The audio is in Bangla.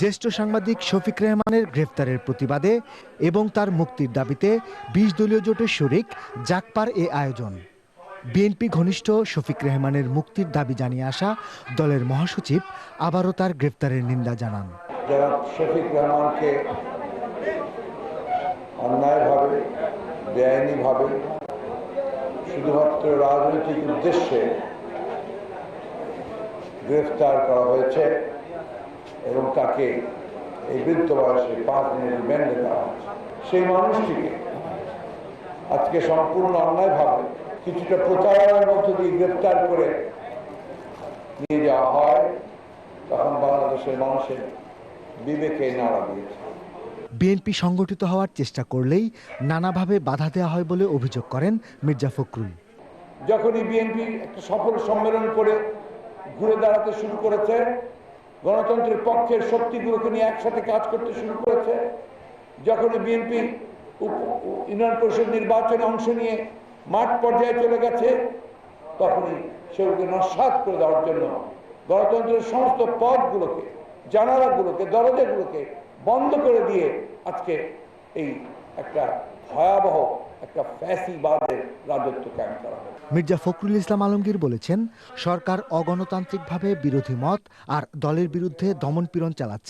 জ্যেষ্ঠ সাংবাদিক শফিক রেহমানের গ্রেফতারের প্রতিবাদে এবং তার মুক্তির দাবিতে বিশ দলীয় জোটের শরিক জাকপার এ আয়োজন। বিএনপি ঘনিষ্ঠ শফিক রেহমানের মুক্তির দাবি জানিয়ে আসা দলের মহাসচিব আবারও তার গ্রেফতারের নিন্দা জানান। যারা শফিক রহমানকে অন্যায়ভাবে, বেআইনিভাবে শুধুমাত্র রাজনৈতিক উদ্দেশ্যে গ্রেফতার করা হয়েছে। এবং তাকে এই বৃদ্ধ বয়সে পাঁচ দিনের রিমান্ডে দেওয়া হয়েছে। সেই মানুষটিকে আজকে সম্পূর্ণ অন্যায়ভাবে কিছুটা প্রতারণার মধ্য দিয়ে গ্রেফতার করে নিয়ে যাওয়া হয় তখন বাংলাদেশের মানুষের বিবেকে নাড়া দিয়েছে। বিএনপি সংগঠিত হওয়ার চেষ্টা করলেই নানাভাবে বাধা দেওয়া হয় বলে অভিযোগ করেন মির্জা ফখরুল। যখনই বিএনপি একটা সফল সম্মেলন করে ঘুরে দাঁড়াতে শুরু করেছে গণতন্ত্রের পক্ষের শক্তিগুলোকে নিয়ে একসাথে কাজ করতে শুরু করেছে। যখনই বিএনপি ইউনিয়ন পরিষদ নির্বাচনে অংশ নিয়ে মাঠ পর্যায়ে চলে গেছে, তখনই সেগুলোকে নস্বাত করে দেওয়ার জন্য গণতন্ত্রের সমস্ত পথগুলোকে জানালাগুলোকে, দরজাগুলোকে বন্ধ করে দিয়ে আজকে এই একটা ভয়াবহ, একটা ফ্যাসিবাদের রাজত্ব কায়েম করা হয় মির্জা ফখরুল ইসলাম আলমগীর বলেছেন, সরকার অগণতান্ত্রিকভাবে বিরোধী মত আর দলের বিরুদ্ধে দমনপীড়ন চালাচ্ছে।